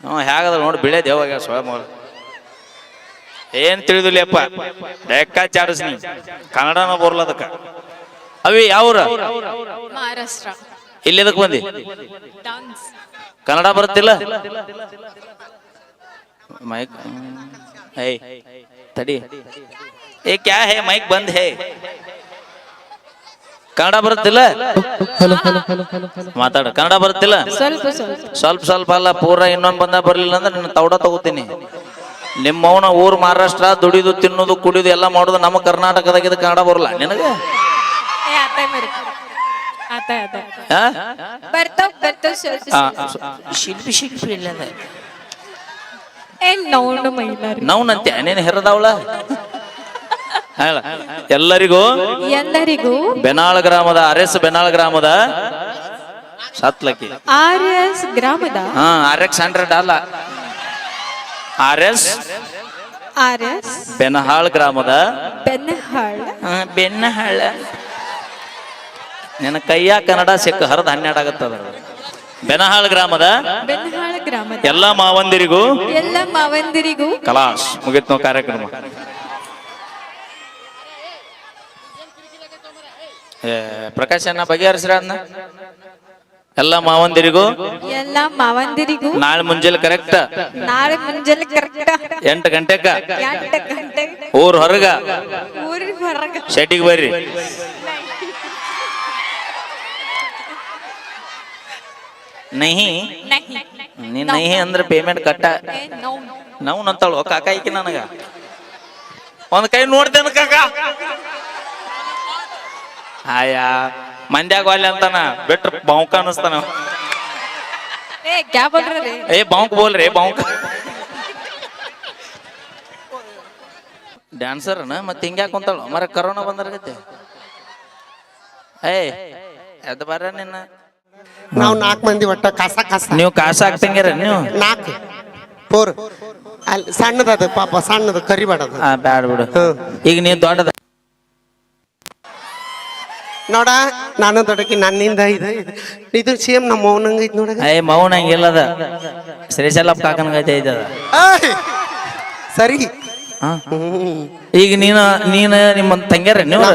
ಹ್ಞೂ ಹೇಗದ ನೋಡಿ ಬಿಳೆ ದೇವಾಗ ಸ್ವಯಂ ಏನ್ ತಿಳಿದಿಲ್ಲಪ್ಪ ಲೆಕ್ಕಾಚಾರಿಸ್ನಿ ಕನ್ನಡನ ಬರ್ಲದಕ್ಕ ಅವಿ ಯಾವ್ರ? ಮಹಾರಾಷ್ಟ್ರ. ಇಲ್ಲಿ ಎದಕ್ ಬಂದಿ? ಕನ್ನಡ ಬರುತ್ತಿಲ್ಲ? ಮೈಕ್ ಹೇ ತಡಿ. ಏ ಕ್ಯಾ ಹೇ ಮೈಕ್ ಬಂದ್ ಹೇ. ಕನ್ನಡ ಬರುತ್ತಿಲ್ಲ? ಮಾತಾಡ ಕನ್ನಡ ಬರುತ್ತಿಲ್ಲ? ಸ್ವಲ್ಪ ಸ್ವಲ್ಪ. ಸ್ವಲ್ಪ ಸ್ವಲ್ಪ ಅಲ್ಲ ಪೂರ ಇನ್ನೊಂದು ಬಂದ ಬರಲಿಲ್ಲ ಅಂದ್ರೆ ನಿನ್ನ ತೌಡ ತಗೋತೀನಿ. ನಿಮ್ಮವನ ಊರು ಮಹಾರಾಷ್ಟ್ರ ದುಡಿದು ತಿನ್ನೋದು ಕುಡಿದು ಎಲ್ಲ ಮಾಡೋದು ನಮ್ಮ ಕರ್ನಾಟಕದಾಗ ಇದು ಕನ್ನಡ ಬರಲ್ಲ. ನಿನಗೆ? ಶಿಲ್ಪಿ ಶಿಲ್ಪಿ ನವ್ನಂತೆ ನೀನು ಹೆರದವಳ? ಹೇಳ ಎಲ್ಲರಿಗೂ? ಎಲ್ಲರಿಗೂ? ಬೆನಾಳ ಗ್ರಾಮದ ಆರ್ ಎಸ್ ಬೆನಾಳ ಗ್ರಾಮದ ಸತ್ಲಕ್ಕಿ. ಆರ್ ಎಸ್ ಗ್ರಾಮದ? ಹಾ ಆರ್ ಎಕ್ಸ್ ಹಂಡ್ರೆಡ್ ಅಲ್ಲ. R S R S Benahal? ಗ್ರಾಮದ ಬೆನ್ನಹಾಳ್ ಬೆನ್ನಹಾಳ ನಿನ್ನ ಕೈಯ ಕನ್ನಡ ಸಿಕ್ಕ ಹರಿದ ಹನ್ನೆರಡು ಆಗತ್ತದ ಬೆನಹಾಳ್ ಗ್ರಾಮದ. ಬೆನಹಾಳ್ ಗ್ರಾಮದ. ಎಲ್ಲ ಮಾವಂದಿರಿಗೂ ಎಲ್ಲ ಮಾವಂದಿರಿಗೂ. ಕಲಾಸ್. ಮುಗಿತ್ ನಾವು ಕಾರ್ಯಕ್ರಮ. ಪ್ರಕಾಶ್ ಅಣ್ಣ ಬಗೆಹರಿಸ್ರ ಅದನ್ನ ಎಲ್ಲ ಮಾವಂದಿರಿಗೂ? ಎಲ್ಲ ಮಾವಂದಿರಿಗೂ. ನಾಳೆ ಮುಂಜಾನೆ ಕರೆಕ್ಟ್ ನಾಳೆ ಮುಂಜಾನೆ ಕರೆಕ್ಟ್ ಎಂಟು ಗಂಟೆಕ? ಎಂಟು ಗಂಟೆ. ಊರ್ ಹೊರಗ? ಊರಿಗೆ ಹೊರಗ. ಶೆಟ್ಟಿಗೆ ಬರ್ರಿ. ನಹಿ? ನೀ ನಹಿ ಅಂದ್ರೆ ಪೇಮೆಂಟ್ ಕಟ್ಟ. ನಾವು ನಂತಾಳು ಕಾಕ ಈಕಿ ನನಗ. ಒಂದ್ ಕೈ ನೋಡ್ತೇನೆ ಕಾಕ. ಆಯಾ ಮಂದ್ಯಾಗ ವಾಲ್ಯ ಅಂತಾನ ಬಿಟ್ರ ಬೌಂಕ ಅನಸ್ತಾನ ಏ ಕ್ಯಾ ಬೋಲ್ ರೇ ಏ ಬಾವುಕ್ ಬೋಲ್ರಿ ಬಾವುಕ. ಡ್ಯಾನ್ಸರ್ ಮತ್ತೆ ಹಿಂಗ್ಯಾಕ ಕುಂತಾಳು? ಮರ ಕರೋನಾ ಬಂದರ್ಗತ್ತೆ ಏ ಎದ್ ಬರ ನಿನ್ನ? ನಾವು ನಾಲ್ಕು ಮಂದಿ ಒಟ್ಟ ಕಸ ಕಸ. ನೀವು ಕಾಸ ಹಾಕ್ತಂಗಿರ ನೀವು. ನಾಲ್ಕು ಫೋರ್. ಅಲ್ಲಿ ಸಣ್ಣದದು ಪಾಪ ಸಣ್ಣದು ಕರಿಬೇಡದು ಆ ಬ್ಯಾಡ ಬಿಡು. ಈಗ ನೀ ದೊಡ್ಡದ ನೋಡ ನಾನು ದೊಡಕಿ ನನ್ನಿಂದ ಇದೆ. ಇದು. ಸಿ ಸೇಮ್ ನಮ್ಮ ಮೌನಂಗ ಐತ್ ನೋಡ. ಏ ಮೌನ ಹಂಗಿಲ್ಲದ. ಶ್ರೀಶೈಲಪ್ಪ ಕಾಕನ್ಗೈತೆ ಐತದ ಸರಿ. ಈಗ ನೀನ ನೀನ ನಿಮ್ಮ ತಂಗ್ಯಾರ ನೀವು?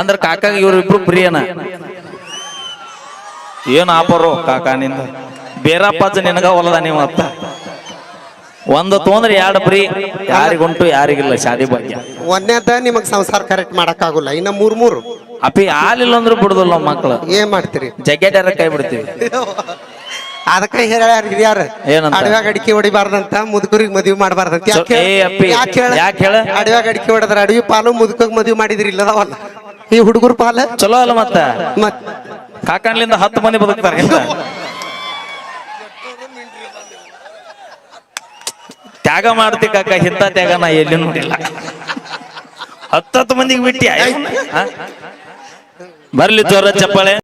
ಅಂದ್ರ ಕಾಕಾಗ ಇವ್ರಿಬ್ರು ಪ್ರಿಯನ? ಏನು ಆಪರು ಕಾಕ ನಿಂದ? ಬೇರಪ್ಪಾಜ ನಿನಗ ಹೊಲದ ನೀವು ಅತ್ತ ಒಂದು ತೊಂದ್ರೆ ಎರಡು ಫ್ರೀ. ಯಾರಿಗುಂಟು ಯಾರಿಗಿಲ್ಲ ಶಾದಿ ಬಗ್ಗೆ ಒಂದೇದ ನಿಮಗ್ ಸಂಸಾರ ಕರೆಕ್ಟ್ ಮಾಡಕ್ ಆಗುಲ್ಲ ಇನ್ನ ಮೂರ್ ಮೂರು. ಅಪ್ಪಿ ಹಾಲಿಲ್ಲ ಅಂದ್ರೂ ಬಿಡುದಿಲ್ಲ ನಮ್ಮ ಮಕ್ಳು. ಏನ್ ಮಾಡ್ತೀರಿ? ಜಗ್ಗೆಟ್ಯಾರ ಕೈ ಬಿಡ್ತೀವಿ. ಅದಕ್ಕೆ ಹೇಳ್ಯಾರ ಹಿರಿಯಾರ? ಏನಂತ? ಅಡವ್ಯಾಗ ಅಡಿಕೆ ಹೊಡಿಬಾರ್ದಂತ ಮುದುಕರಿಗೆ ಮದ್ವಿ ಮಾಡಬಾರ್ದಂತ. ಸೊ- ಏ ಅಪ್ಪಿ, ಯಾಕ್ ಹೇಳ? ಅಡವ್ಯಾಗ ಅಡಿಕೆ ಹೊಡೆದ್ರ ಅಡವಿ ಪಾಲು ಮುದುಕಗ್ ಮದ್ವಿ ಮಾಡಿದ್ರಿ ಇಲ್ಲದವಲ್ಲ. ಈ ಹುಡುಗರು ಪಾಲ? ಚಲೋ ಅಲ್ಲ ಮತ್ತ? ಮತ್ ಕಾಕಣ್ಲಿಂದ ಹತ್ತು ಮಂದಿ ಬದುಕ್ತಾರೆ. ತ್ಯಾಗ ಮಾಡ್ತಿ ಕಾಕ ಇಂಥ ತ್ಯಾಗ ನಾ ಎಲ್ಲಿ ನೋಡಿಲ್ಲ. ಹತ್ತತ್ತು ಮಂದಿಗೆ ಬಿಟ್ಟಿ ಬರ್ಲಿ ತೋರ ಚಪ್ಪಾಳೆ.